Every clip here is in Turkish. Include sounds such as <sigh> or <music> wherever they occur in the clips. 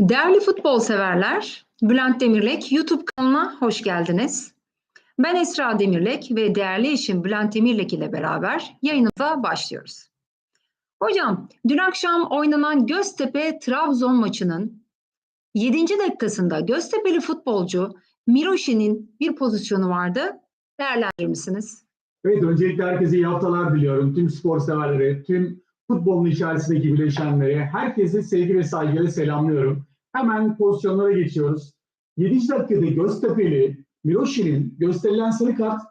Değerli futbol severler, Bülent Demirlek YouTube kanalına hoş geldiniz. Ben Esra Demirlek ve değerli eşim Bülent Demirlek ile beraber yayınımıza başlıyoruz. Hocam, dün akşam oynanan Göztepe-Trabzon maçının 7. dakikasında Göztepe'li futbolcu Miroşi'nin bir pozisyonu vardı. Değerlendirir misiniz? Evet, öncelikle herkese iyi haftalar diliyorum. Tüm spor severlere, tüm futbolun içerisindeki bileşenlere, herkese sevgi ve saygıyla selamlıyorum. Hemen pozisyonlara geçiyoruz. 7. dakikada Göztepe'li Miroşi'nin gösterilen sarı kart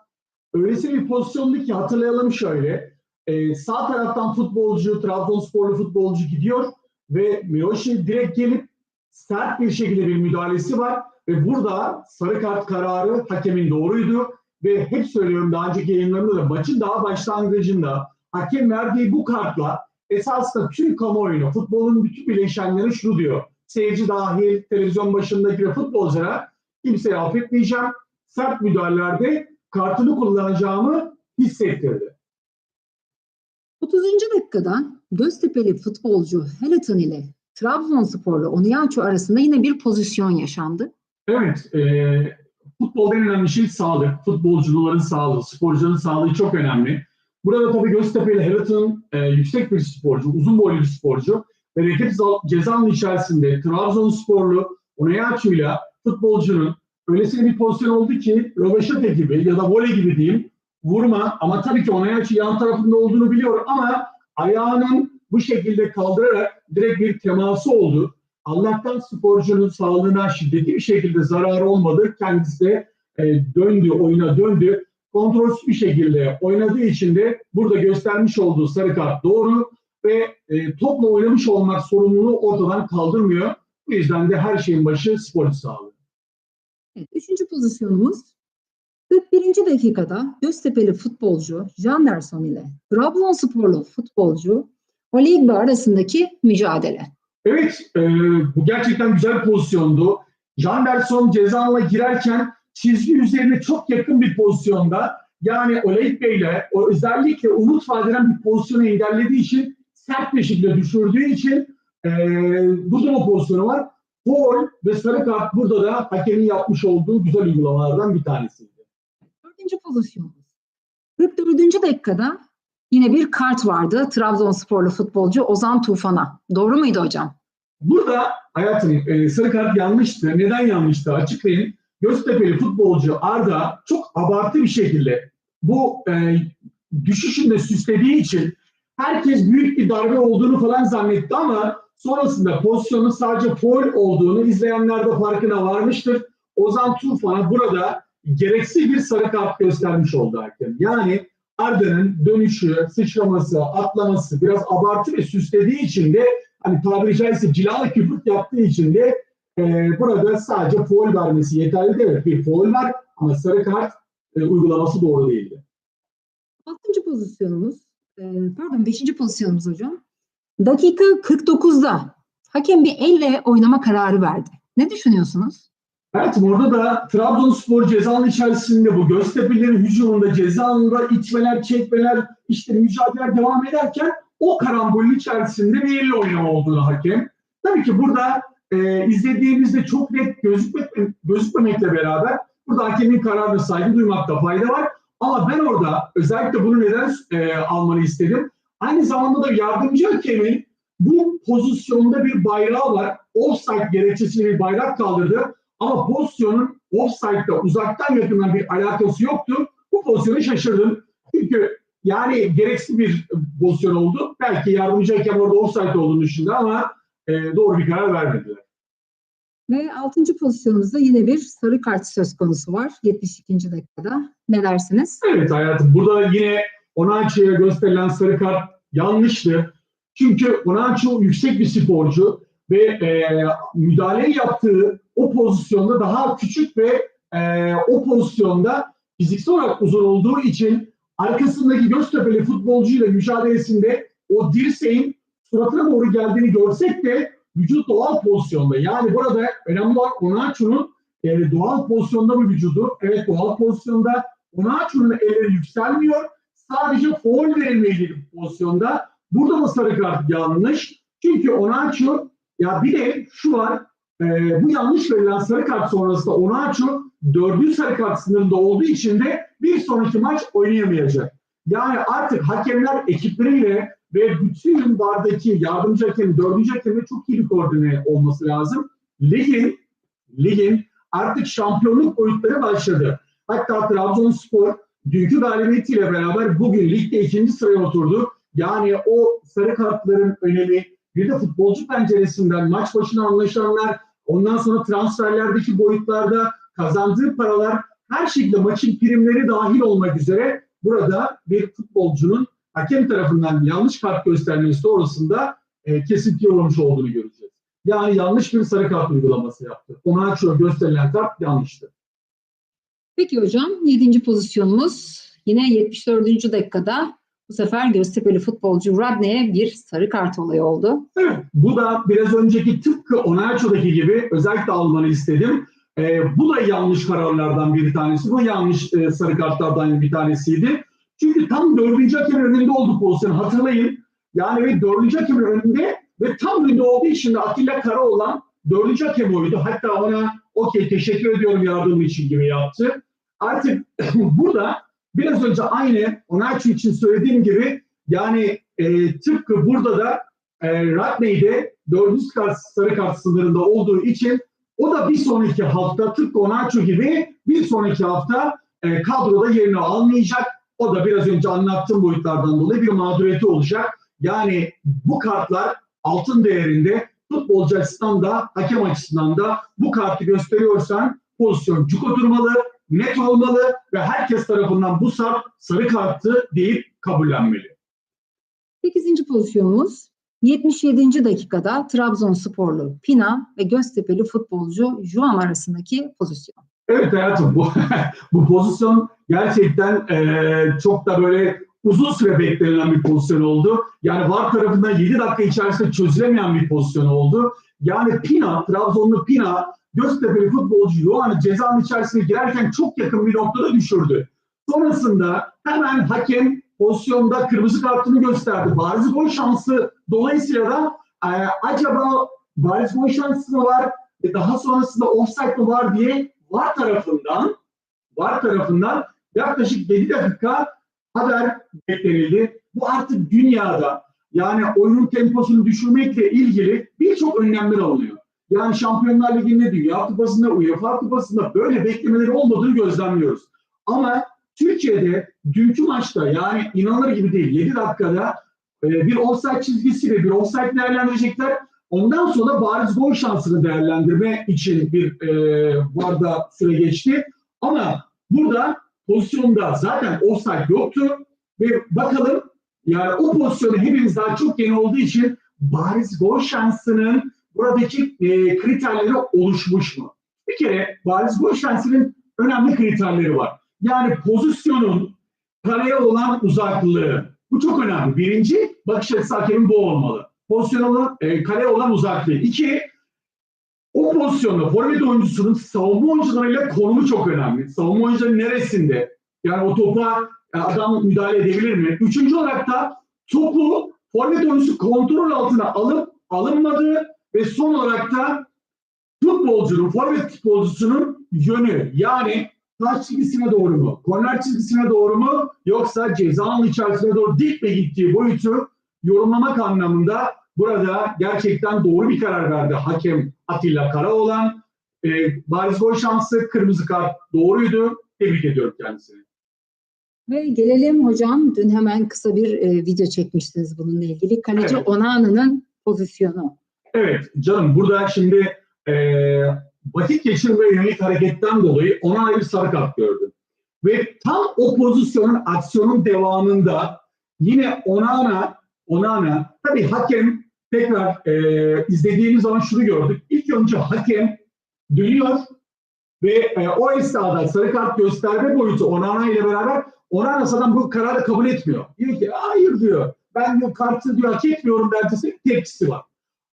öylesine bir pozisyondu ki hatırlayalım şöyle. Ee, sağ taraftan futbolcu, Trabzonsporlu futbolcu gidiyor ve Miroşi direkt gelip sert bir şekilde bir müdahalesi var ve burada sarı kart kararı hakemin doğruydu ve hep söylüyorum daha önceki yayınlarımda da maçın daha başlangıcında hakem verdiği bu kartla esasında tüm kamuoyunu, futbolun bütün bileşenleri şunu diyor. Seyirci dahil, televizyon başındaki ve futbolculara kimseye affetmeyeceğim. Sert müdahalelerde kartını kullanacağımı hissettirdi. 30. dakikada Göztepe'li futbolcu Helaton ile Trabzonsporlu Onuyaçu arasında yine bir pozisyon yaşandı. Evet, e, futbolda en önemli şey sağlık. Futbolcuların sağlığı, sporcuların sağlığı çok önemli. Burada tabii Göztepe'li Helaton e, yüksek bir sporcu, uzun boylu bir sporcu. Ve rakip cezanın içerisinde Trabzonsporlu Onuyaçu'yla futbolcunun öylesine bir pozisyon oldu ki Röveşate gibi ya da voley gibi diyeyim vurma ama tabii ki Onuyaçu yan tarafında olduğunu biliyor ama ayağının bu şekilde kaldırarak direkt bir teması oldu. Allah'tan sporcunun sağlığına şiddetli bir şekilde zararı olmadı. Kendisi de e, döndü, oyuna döndü. Kontrolsüz bir şekilde oynadığı için de burada göstermiş olduğu sarı kart doğru ve e, topla oynamış olmak sorumluluğu ortadan kaldırmıyor. Bu yüzden de her şeyin başı sporcu sağlığı. Evet, üçüncü pozisyonumuz 41. dakikada Göztepe'li futbolcu Janderson ile Trabzonsporlu futbolcu Oligba arasındaki mücadele. Evet, e, bu gerçekten güzel bir pozisyondu. Janderson cezanla girerken çizgi üzerine çok yakın bir pozisyonda yani Oleyip Bey ile o özellikle umut vadeden bir pozisyonu engellediği için sert bir şekilde düşürdüğü için e, burada o pozisyonu var. Foul ve sarı kart burada da hakemin yapmış olduğu güzel uygulamalardan bir tanesiydi. Dördüncü pozisyonumuz. 44. dakikada yine bir kart vardı Trabzonsporlu futbolcu Ozan Tufan'a. Doğru muydu hocam? Burada hayatım e, sarı kart yanlıştı. Neden yanlıştı? Açıklayayım. Göztepe'li futbolcu Arda çok abartı bir şekilde bu e, düşüşünde süslediği için herkes büyük bir darbe olduğunu falan zannetti ama sonrasında pozisyonun sadece foul olduğunu izleyenler de farkına varmıştır. Ozan Tufan'a burada gereksiz bir sarı kart göstermiş oldu hakem. Yani Arda'nın dönüşü, sıçraması, atlaması biraz abartı ve süslediği için de hani tabiri caizse cilalı küfür yaptığı için de e, burada sadece foul vermesi yeterli değil. Evet, bir foul var ama sarı kart e, uygulaması doğru değildi. Altıncı pozisyonumuz, e, pardon beşinci pozisyonumuz hocam. Dakika 49'da hakem bir elle oynama kararı verdi. Ne düşünüyorsunuz? Evet orada da Trabzonspor cezanın içerisinde bu Göztepe'lerin hücumunda cezanında itmeler, çekmeler, işte mücadeleler devam ederken o karambolün içerisinde bir elle oynama olduğunu hakem. Tabii ki burada e, izlediğimizde çok net gözükme, gözükmemekle beraber burada hakemin kararına saygı duymakta fayda var. Ama ben orada özellikle bunu neden e, almanı istedim? Aynı zamanda da yardımcı hakemin bu pozisyonda bir bayrağı var. Offside gerekçesiyle bir bayrak kaldırdı. Ama pozisyonun offside'da uzaktan yakından bir alakası yoktu. Bu pozisyonu şaşırdım. Çünkü yani gereksiz bir pozisyon oldu. Belki yardımcı hakem orada offside olduğunu düşündü ama e, doğru bir karar vermediler. Ve altıncı pozisyonumuzda yine bir sarı kart söz konusu var 72. dakikada. Ne dersiniz? Evet hayatım. Burada yine Onaçı'ya gösterilen sarı kart yanlıştı. Çünkü Onaçı yüksek bir sporcu ve e, müdahale yaptığı o pozisyonda daha küçük ve e, o pozisyonda fiziksel olarak uzun olduğu için arkasındaki Göztepe'li futbolcuyla mücadelesinde o dirseğin suratına doğru geldiğini görsek de vücut doğal pozisyonda. Yani burada önemli olan Onaçu'nun e, doğal pozisyonda mı vücudu? Evet doğal pozisyonda. Onaçu'nun elleri yükselmiyor. Sadece foul verilmeyle bir pozisyonda. Burada da sarı kart yanlış. Çünkü Onaçu ya bir de şu var. e, bu yanlış verilen sarı kart sonrasında Onaçu dördüncü sarı kart sınırında olduğu için de bir sonraki maç oynayamayacak. Yani artık hakemler ekipleriyle ve bütün vardaki yardımcı hakem, dördüncü hakemle çok iyi bir koordine olması lazım. Ligin, ligin artık şampiyonluk boyutları başladı. Hatta Trabzonspor dünkü galibiyetiyle beraber bugün ligde ikinci sıraya oturdu. Yani o sarı kartların önemi bir de futbolcu penceresinden maç başına anlaşanlar, ondan sonra transferlerdeki boyutlarda kazandığı paralar her şekilde maçın primleri dahil olmak üzere burada bir futbolcunun hakem tarafından yanlış kart göstermesi doğrusunda e, kesintiye uğramış olduğunu göreceğiz. Yani yanlış bir sarı kart uygulaması yaptı. Ona şu gösterilen kart yanlıştı. Peki hocam 7. pozisyonumuz yine 74. dakikada bu sefer Göztepe'li futbolcu Radne'ye bir sarı kart olayı oldu. Evet, bu da biraz önceki tıpkı Onaço'daki gibi özellikle almanı istedim. Ee, bu da yanlış kararlardan bir tanesi. Bu yanlış e, sarı kartlardan bir tanesiydi. Çünkü tam dördüncü hakemin önünde oldu pozisyon. Hatırlayın. Yani ve dördüncü hakemin önünde ve tam önünde olduğu için de Atilla Karaoğlan dördüncü hakem oydu. Hatta ona okey teşekkür ediyorum yardımı için gibi yaptı. Artık <clears throat> burada biraz önce aynı Onaço için söylediğim gibi yani e, tıpkı burada da e, Radney'de dördüncü kart, sarı kart sınırında olduğu için o da bir sonraki hafta tıpkı Onaço gibi bir sonraki hafta e, kadroda yerini almayacak. O da biraz önce anlattığım boyutlardan dolayı bir mağduriyeti olacak. Yani bu kartlar altın değerinde futbolcu açısından da hakem açısından da bu kartı gösteriyorsan pozisyon cuk oturmalı, net olmalı ve herkes tarafından bu sarı, sarı kartı deyip kabullenmeli. 8. pozisyonumuz 77. dakikada Trabzonsporlu Pina ve Göztepe'li futbolcu Juan arasındaki pozisyon. Evet hayatım bu, <laughs> bu pozisyon gerçekten eee, çok da böyle uzun süre beklenen bir pozisyon oldu. Yani VAR tarafından 7 dakika içerisinde çözülemeyen bir pozisyon oldu. Yani Pina, Trabzonlu Pina Göztepe'li futbolcu Yoğan'ı cezanın içerisine girerken çok yakın bir noktada düşürdü. Sonrasında hemen hakem pozisyonda kırmızı kartını gösterdi. Bariz gol şansı dolayısıyla da e, acaba bariz gol şansı mı var ve daha sonrasında offside mı var diye VAR tarafından VAR tarafından yaklaşık 7 dakika haber beklenildi. Bu artık dünyada yani oyunun temposunu düşürmekle ilgili birçok önlemler alınıyor. Yani Şampiyonlar Ligi'nde, Dünya Kupası'nda, UEFA Kupası'nda böyle beklemeleri olmadığını gözlemliyoruz. Ama Türkiye'de dünkü maçta yani inanılır gibi değil 7 dakikada e, bir offside çizgisiyle bir offside değerlendirecekler. Ondan sonra bariz gol şansını değerlendirme için bir e, varda süre geçti. Ama burada pozisyonda zaten offside yoktu ve bakalım yani o pozisyonu hepimiz daha çok yeni olduğu için bariz gol şansının buradaki e, kriterleri oluşmuş mu? Bir kere bariz gol şansının önemli kriterleri var. Yani pozisyonun kaleye olan uzaklığı. Bu çok önemli. Birinci bakış açısı hakemin bu olmalı. Pozisyona olan, e, kaleye olan uzaklığı. İki, o pozisyonda forvet oyuncusunun savunma oyuncularıyla konumu çok önemli. Savunma oyuncuları neresinde? Yani o topa e, adam müdahale edebilir mi? Üçüncü olarak da topu forvet oyuncusu kontrol altına alıp alınmadığı ve son olarak da futbolcunun, forvet futbolcusunun yönü yani taş çizgisine doğru mu, korner çizgisine doğru mu yoksa ceza alanı içerisine doğru dik mi gittiği boyutu yorumlamak anlamında burada gerçekten doğru bir karar verdi hakem Atilla Karaoğlan. E, bariz gol şansı, kırmızı kart doğruydu. Tebrik ediyorum kendisini. Ve gelelim hocam dün hemen kısa bir e, video çekmiştiniz bununla ilgili. Kaleci Evet. Onana'nın pozisyonu. Evet canım burada şimdi e, vakit geçirmeye yönelik hareketten dolayı ona ayrı sarı kart gördüm. Ve tam o pozisyonun aksiyonun devamında yine Onana Onana tabii hakem tekrar e, izlediğimiz zaman şunu gördük. İlk önce hakem dönüyor ve e, o esnada sarı kart gösterme boyutu Onana ile beraber Onana zaten bu kararı kabul etmiyor. Diyor ki hayır diyor. Ben diyor kartı diyor hak etmiyorum belgesi tepkisi var.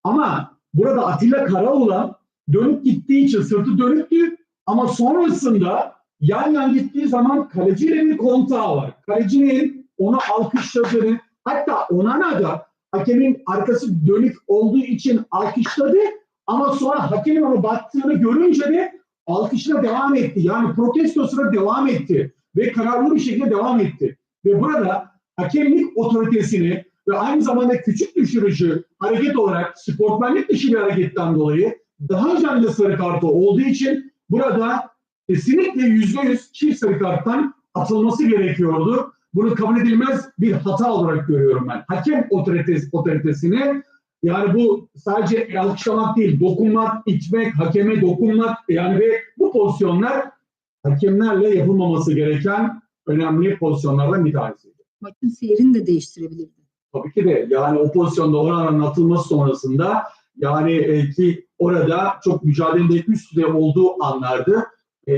Ama burada Atilla Karaoğlan dönüp gittiği için sırtı dönüktü ama sonrasında yan yan gittiği zaman kaleciyle bir kontağı var. Kalecinin onu alkışladığını hatta Onana da hakemin arkası dönük olduğu için alkışladı Ama sonra hakemin ona baktığını görünce de alkışına devam etti. Yani protestosuna devam etti. Ve kararlı bir şekilde devam etti. Ve burada hakemlik otoritesini ve aynı zamanda küçük düşürücü hareket olarak sportmenlik dışı bir hareketten dolayı daha önemli sarı kartı olduğu için burada kesinlikle yüzde yüz çift sarı karttan atılması gerekiyordu. Bunu kabul edilmez bir hata olarak görüyorum ben. Hakem otoritesi, otoritesini yani bu sadece alkışlamak değil, dokunmak, itmek, hakeme dokunmak yani ve bu pozisyonlar hakemlerle yapılmaması gereken önemli pozisyonlardan bir tanesiydi. Maçın seyrini de değiştirebilirdi. Tabii ki de yani o pozisyonda oranın atılması sonrasında yani e, ki orada çok mücadelede üst düzey olduğu anlardı. E,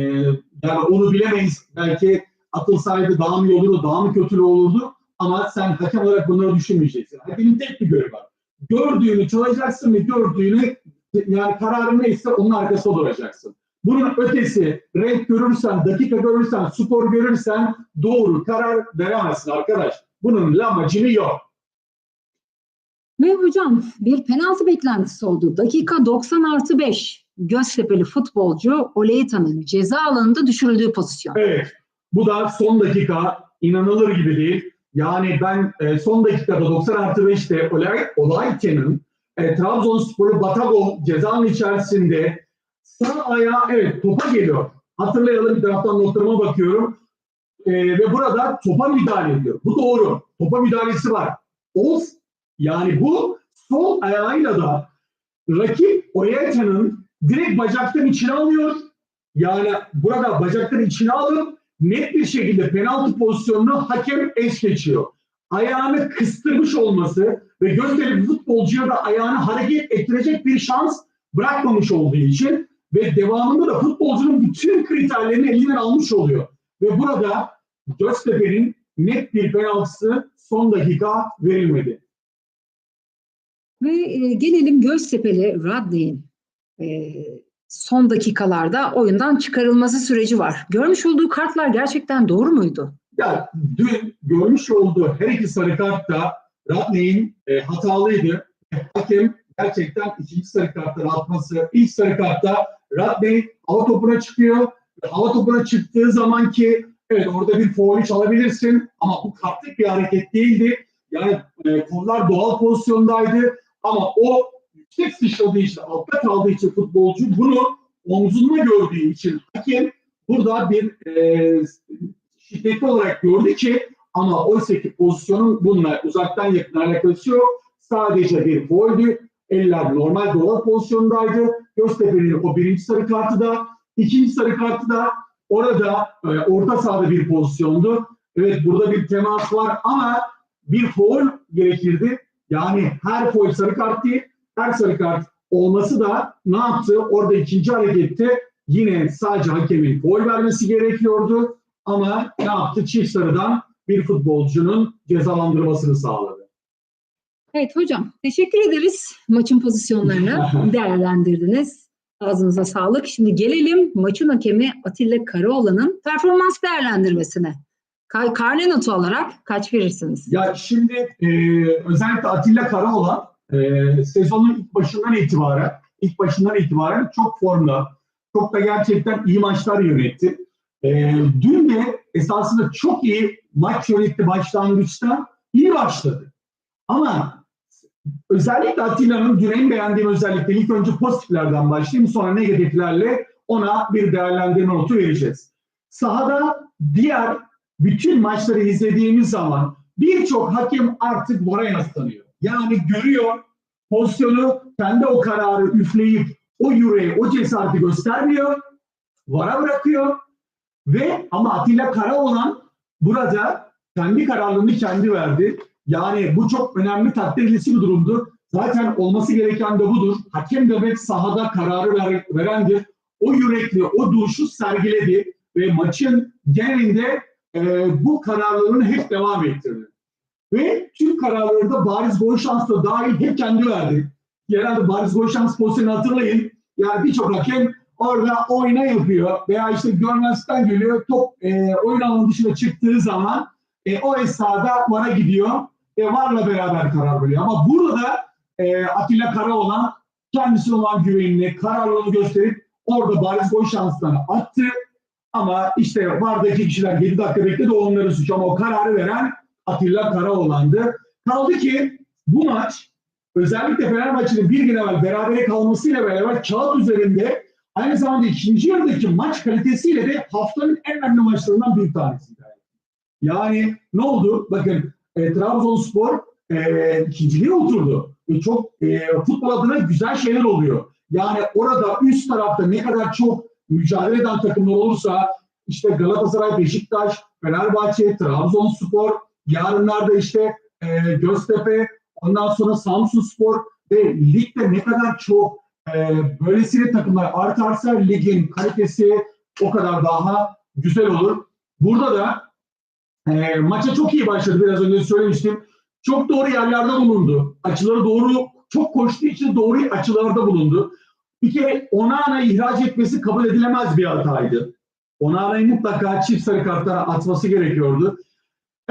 yani onu bilemeyiz. Belki atılsaydı daha mı olurdu, daha mı kötü olurdu. Ama sen hakem olarak bunları düşünmeyeceksin. Hakemin tek bir görevi var. Gördüğünü çalacaksın ve gördüğünü yani kararın neyse onun arkasında duracaksın. Bunun ötesi renk görürsen, dakika görürsen, skor görürsen doğru karar veremezsin arkadaş. Bunun lamacını yok. Ve hocam bir penaltı beklentisi oldu. Dakika 90 artı 5. Göztepe'li futbolcu Oleita'nın ceza alanında düşürüldüğü pozisyon. Evet. Bu da son dakika inanılır gibi değil. Yani ben e, son dakikada 90 artı 5'te Olay, Olayken'in e, Trabzonspor'u Batago cezanın içerisinde sağ ayağı evet topa geliyor. Hatırlayalım bir taraftan notlarıma bakıyorum. E, ve burada topa müdahale ediyor. Bu doğru. Topa müdahalesi var. O yani bu sol ayağıyla da rakip Oyeta'nın direkt bacaktan içine alıyor. Yani burada bacaktan içine alıp net bir şekilde penaltı pozisyonunu hakem eş geçiyor. Ayağını kıstırmış olması ve Göztepe futbolcuya da ayağını hareket ettirecek bir şans bırakmamış olduğu için ve devamında da futbolcunun bütün kriterlerini elinden almış oluyor. Ve burada Göztepe'nin net bir penaltısı son dakika verilmedi. Ve e, gelelim Göztepe'li Radley'in e, son dakikalarda oyundan çıkarılması süreci var. Görmüş olduğu kartlar gerçekten doğru muydu? Ya dün görmüş olduğu her iki sarı kartta Radley'in e, hatalıydı. Hakem gerçekten ikinci sarı kartları atması. İlk sarı kartta Radley hava topuna çıkıyor. Hava topuna çıktığı zaman ki evet orada bir foul alabilirsin ama bu kartlık bir hareket değildi. Yani e, kollar doğal pozisyondaydı ama o yüksek sıçradığı için, altta kaldığı için futbolcu bunu omzunda gördüğü için hakem burada bir e, şiddetli olarak gördü ki ama oysa ki pozisyonun bununla uzaktan yakın alakası yok. Sadece bir foldü. Eller normal doğal pozisyondaydı. Göztepe'nin o birinci sarı kartı da ikinci sarı kartı da orada e, orta sahada bir pozisyondu. Evet burada bir temas var ama bir foul gerekirdi. Yani her foul sarı kart değil, her sarı kart olması da ne yaptı? Orada ikinci harekette yine sadece hakemin foul vermesi gerekiyordu. Ama ne yaptı? Çift sarıdan bir futbolcunun cezalandırmasını sağladı. Evet hocam teşekkür ederiz maçın pozisyonlarını <laughs> değerlendirdiniz. Ağzınıza sağlık. Şimdi gelelim maçın hakemi Atilla Karaoğlan'ın performans değerlendirmesine. Ka- Karne notu olarak kaç verirsiniz? Ya şimdi e, özellikle Atilla Karaoğlan e, sezonun ilk başından itibaren ilk başından itibaren çok formda, çok da gerçekten iyi maçlar yönetti. E, dün de esasında çok iyi maç yönetti başlangıçta. iyi başladı. Ama özellikle Atilla'nın dün en beğendiğim özellikle ilk önce pozitiflerden başlayayım sonra negatiflerle ona bir değerlendirme notu vereceğiz. Sahada diğer bütün maçları izlediğimiz zaman birçok hakem artık VAR'a yaslanıyor. Yani görüyor pozisyonu kendi o kararı üfleyip o yüreği, o cesareti göstermiyor. VAR'a bırakıyor ve ama Atilla Karaoğlan burada kendi kararlarını kendi verdi. Yani bu çok önemli takdir edilisi bir durumdur. Zaten olması gereken de budur. Hakem demek sahada kararı ver, verendir. O yürekli, o duruşu sergiledi ve maçın genelinde e, bu kararlarını hep devam ettirdi. Ve tüm kararları da bariz gol şansı dahil hep kendi verdi. Genelde bariz gol şansı pozisyonu hatırlayın. Yani birçok hakem orada oyna yapıyor veya işte görmezden geliyor. Top e, oyun alanı dışına çıktığı zaman e, o esnada VAR'a gidiyor. E, VAR'la beraber karar veriyor. Ama burada e, Atilla Karaoğlan kendisine olan güvenini, kararlılığını gösterip orada bariz gol şanslarını attı. Ama işte vardaki kişiler 7 dakika bekledi onların suçu ama o kararı veren Atilla Karaoğlan'dı. Kaldı ki bu maç özellikle Fenerbahçe'nin bir gün evvel berabere kalmasıyla beraber kağıt üzerinde aynı zamanda ikinci yarıdaki maç kalitesiyle de haftanın en önemli maçlarından bir tanesiydi. Yani ne oldu? Bakın e, Trabzonspor e, ikinciliğe oturdu. E, çok e, futbol adına güzel şeyler oluyor. Yani orada üst tarafta ne kadar çok mücadele eden takımlar olursa işte Galatasaray, Beşiktaş, Fenerbahçe, Trabzonspor, yarınlarda işte e, Göztepe, ondan sonra Samsunspor ve ligde ne kadar çok e, böylesine takımlar artarsa ligin kalitesi o kadar daha güzel olur. Burada da e, maça çok iyi başladı biraz önce söylemiştim. Çok doğru yerlerde bulundu. Açıları doğru, çok koştuğu için doğru açılarda bulundu. Bir kere Onana ihraç etmesi kabul edilemez bir hataydı. Onana'yı mutlaka çift sarı kartlara atması gerekiyordu.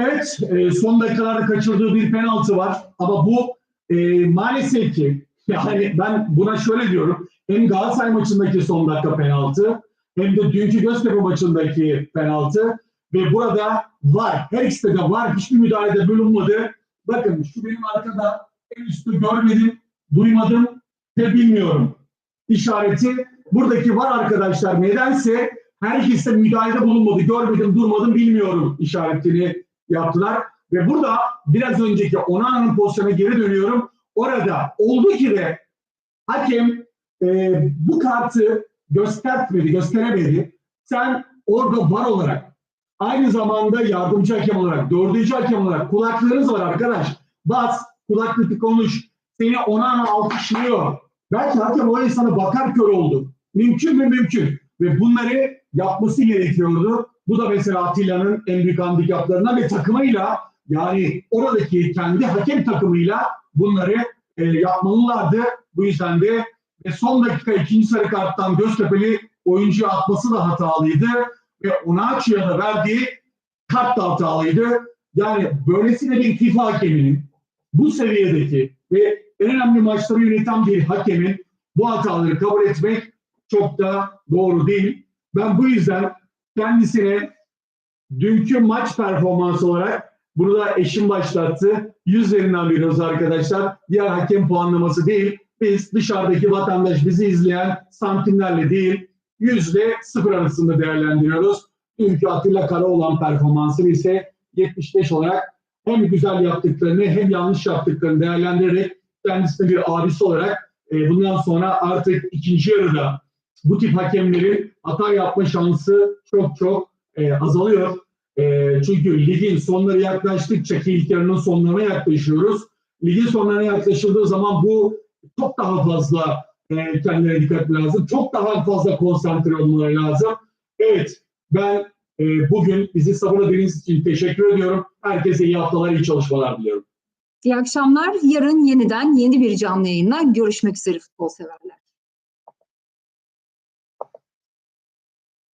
Evet, e, son dakikalarda kaçırdığı bir penaltı var. Ama bu e, maalesef ki yani ben buna şöyle diyorum. Hem Galatasaray maçındaki son dakika penaltı hem de dünkü Göztepe maçındaki penaltı ve burada var. Her ikisi de var. Hiçbir müdahalede bulunmadı. Bakın şu benim arkada en üstü görmedim, duymadım ve bilmiyorum işareti. Buradaki var arkadaşlar nedense her ikisi de müdahalede bulunmadı. Görmedim, durmadım, bilmiyorum işaretini yaptılar. Ve burada biraz önceki Onana'nın pozisyona geri dönüyorum. Orada oldu ki de hakem e, bu kartı göstermedi, gösteremedi. Sen orada var olarak aynı zamanda yardımcı hakem olarak, dördüncü hakem olarak kulaklarınız var arkadaş. Bas, kulaklıklı konuş. Seni Onana alkışlıyor. Belki hakem o insana bakar kör oldu. Mümkün mü? Mümkün. Ve bunları yapması gerekiyordu. Bu da mesela Atilla'nın en büyük handikaplarından ve takımıyla yani oradaki kendi hakem takımıyla bunları e, yapmalılardı. Bu yüzden de ve son dakika ikinci sarı karttan Göztepe'li oyuncuyu atması da hatalıydı. Ve Onaçı'ya da verdiği kart da hatalıydı. Yani böylesine bir FIFA hakeminin bu seviyedeki ve en önemli maçları yöneten bir hakemin bu hataları kabul etmek çok da doğru değil. Ben bu yüzden kendisine dünkü maç performansı olarak bunu da eşim başlattı. 100 üzerinden veriyoruz arkadaşlar. Diğer hakem puanlaması değil. Biz dışarıdaki vatandaş bizi izleyen santimlerle değil 100 ile 0 arasında değerlendiriyoruz. Dünkü Atilla Karaoğlan performansını ise 75 olarak hem güzel yaptıklarını hem yanlış yaptıklarını değerlendirerek kendisine bir abisi olarak e, bundan sonra artık ikinci yarıda bu tip hakemlerin hata yapma şansı çok çok e, azalıyor. E, çünkü ligin sonları yaklaştıkça ki ilk yarının sonlarına yaklaşıyoruz. Ligin sonlarına yaklaşıldığı zaman bu çok daha fazla e, kendilerine dikkat lazım. Çok daha fazla konsantre olmaları lazım. Evet ben e, bugün bizi sabırladığınız için teşekkür ediyorum. Herkese iyi haftalar, iyi çalışmalar diliyorum. İyi akşamlar. Yarın yeniden yeni bir canlı yayınla görüşmek üzere futbol severler.